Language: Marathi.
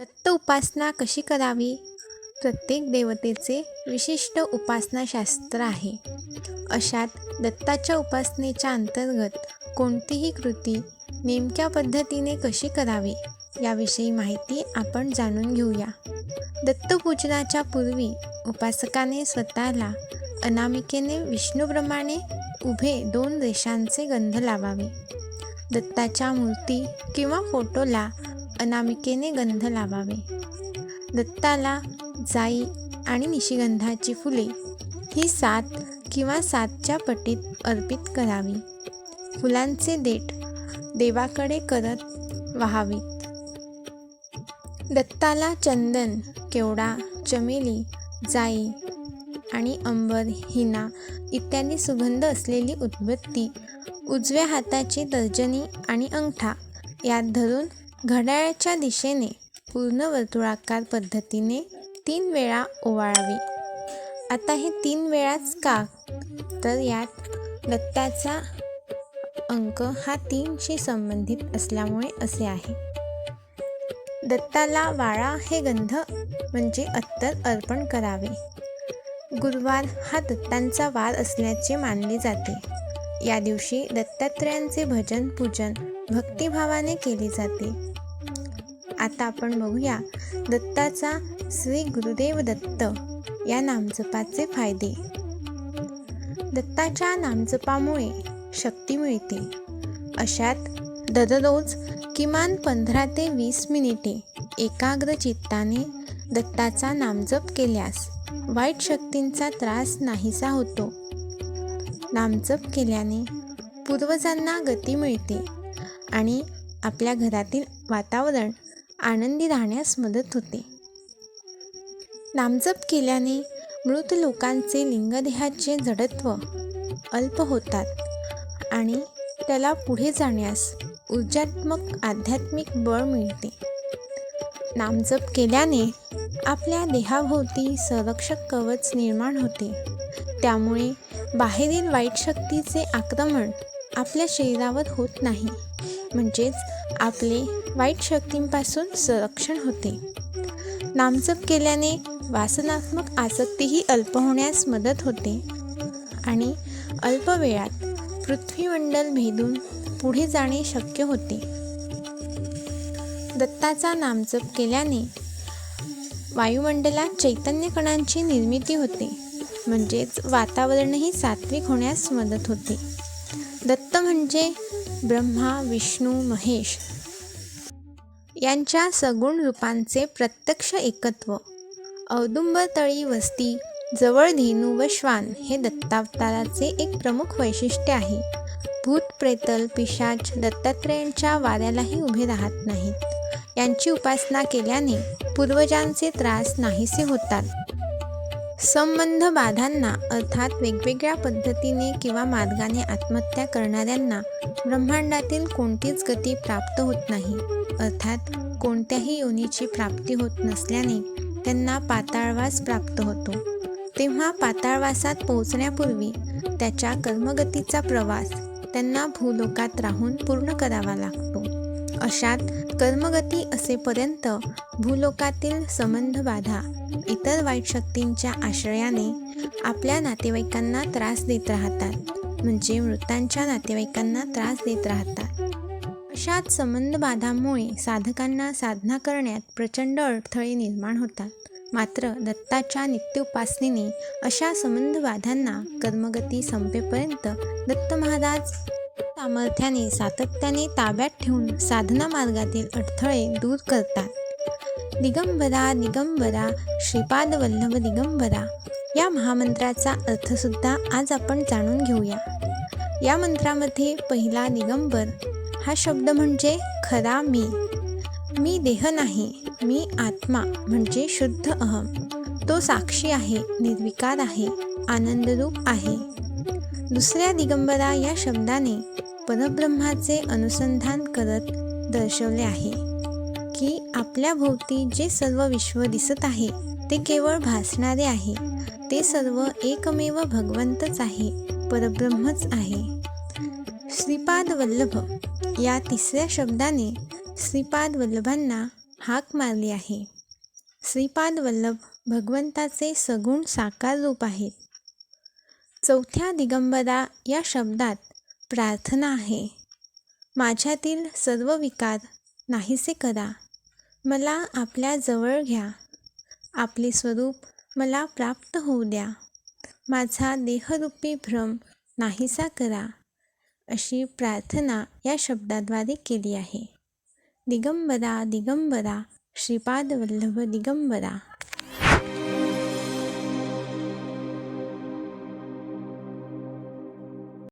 दत्त उपासना कशी करावी? प्रत्येक देवतेचे विशिष्ट उपासनाशास्त्र आहे. अशात दत्ताच्या उपासनेच्या अंतर्गत कोणतीही कृती नेमक्या पद्धतीने कशी करावी याविषयी माहिती आपण जाणून घेऊया. दत्तपूजनाच्या पूर्वी उपासकाने स्वतःला अनामिकेने विष्णूप्रमाणे उभे दोन रेषांचे गंध लावावे. दत्ताच्या मूर्ती किंवा फोटोला अनामिकेने गंध लावावे. दत्ताला जाई आणि निशिगंधाची फुले ही सात किंवा सातच्या पटीत अर्पित करावी. फुलांचे देठ देवाकडे करत व्हावीत दत्ताला चंदन केवडा चमेली जाई आणि अंबर हिना इत्यादी सुगंध असलेली उद्बत्ती उजव्या हाताची तर्जनी आणि अंगठा यात धरून घड्याळाच्या दिशेने पूर्ण वर्तुळाकार पद्धतीने तीन वेळा ओवाळावे. आता हे तीन वेळाच का? तर यात दत्ताचा अंक हा तीनशी संबंधित असल्यामुळे असे आहे. दत्ताला वाळा हे गंध म्हणजे अत्तर अर्पण करावे. गुरुवार हा दत्तांचा वार असल्याचे मानले जाते. या दिवशी दत्तात्रयांचे भजन पूजन भक्तिभावाने केली जाते. आता आपण बघूया दत्ताचा श्री गुरुदेव दत्त या नामजपाचे फायदे. दत्ताच्या नामजपामुळे शक्ती मिळते. अशात दररोज किमान पंधरा ते वीस मिनिटे एकाग्र चित्ताने दत्ताचा नामजप केल्यास वाईट शक्तींचा त्रास नाहीसा होतो. नामजप केल्याने पूर्वजांना गती मिळते. आणि आपल्या घरातील वातावरण आनंदी राहण्यास मदत होते. नामजप केल्याने मृत लोकांचे लिंगदेहाचे जडत्व अल्प होतात आणि त्याला पुढे जाण्यास ऊर्जात्मक आध्यात्मिक बळ मिळते. नामजप केल्याने आपल्या देहाभोवती संरक्षक कवच निर्माण होते. त्यामुळे बाहेरील वाईट शक्तीचे आक्रमण आपल्या शरीरावर होत नाही. म्हणजेच आपले वाईट शक्तींपासून संरक्षण होते. नामजप केल्याने वासनात्मक आसक्तीही अल्प होण्यास मदत होते. आणि अल्प वेळात पृथ्वीमंडल भेदून पुढे जाणे शक्य होते. दत्ताचा नामजप केल्याने वायुमंडलात चैतन्य कणांची निर्मिती होते. म्हणजेच वातावरणही सात्विक होण्यास मदत होते. दत्त म्हणजे ब्रह्मा विष्णू महेश यांच्या सगुण रूपांचे प्रत्यक्ष एकत्व. औदुंबतळी वस्ती जवळ धेनू व श्वान हे दत्तावताराचे एक प्रमुख वैशिष्ट्य आहे. भूत प्रेतल पिशाच दत्तात्रेयांच्या वाऱ्यालाही उभे राहत नाहीत. यांची उपासना केल्याने पूर्वजांचे त्रास नाहीसे होतात. संबंध बाधांना अर्थात वेगवेगळ्या पद्धतीने किंवा मार्गाने आत्महत्या करणाऱ्यांना ब्रह्मांडातील कोणतीच गती प्राप्त होत नाही. अर्थात कोणत्याही योनीची प्राप्ती होत नसल्याने त्यांना पाताळवास प्राप्त होतो. तेव्हा पाताळवासात पोहोचण्यापूर्वी त्याच्या कर्मगतीचा प्रवास त्यांना भूलोकात राहून पूर्ण करावा लागतो. अशात कर्मगती असेपर्यंत भूलोकातील संबंध बाधा इतर वाईट शक्तींच्या आश्रयाने आपल्या नातेवाईकांना त्रास देत राहतात म्हणजे मृतांच्या नातेवाईकांना त्रास देत राहतात. अशात संबंध बाधामुळे साधकांना साधना करण्यात प्रचंड अडथळे निर्माण होतात. मात्र दत्ताच्या नित्य उपासनेने अशा संबंध बाधांना कर्मगती संपेपर्यंत दत्त महाराज सामर्थ्याने सातत्याने ताब्यात ठेवून साधना मार्गातील अडथळे दूर करतात. दिगंबरा दिगंबरा श्रीपाद वल्लभ दिगंबरा या महामंत्राचा अर्थसुद्धा आज आपण जाणून घेऊया. या मंत्रामध्ये पहिला दिगंबर हा शब्द म्हणजे खरा मी. मी देह नाही मी आत्मा म्हणजे शुद्ध अहम तो साक्षी आहे निर्विकार आहे आनंदरूप आहे. दुसऱ्या दिगंबरा या शब्दाने परब्रह्माचे अनुसंधान करत दर्शवले आहे की आपल्या भोवती जे सर्व विश्व दिसत आहे ते केवळ भासणारे आहे. ते सर्व एकमेव भगवंतच आहे परब्रह्मच आहे. श्रीपाद वल्लभ या तिसऱ्या शब्दाने श्रीपाद वल्लभांना हाक मारली आहे. श्रीपाद वल्लभ भगवंताचे सगुण साकार रूप आहेत. चौथ्या दिगंबरा या शब्दात प्रार्थना आहे. माझ्यातील सर्व विकार नाहीसे करा. मला आपल्या जवळ घ्या. आपले स्वरूप मला प्राप्त होऊ द्या. माझा देहरूपी भ्रम नाहीसा करा. अशी प्रार्थना या शब्दाद्वारे केली आहे. दिगंबरा दिगंबरा श्रीपाद वल्लभ दिगंबरा.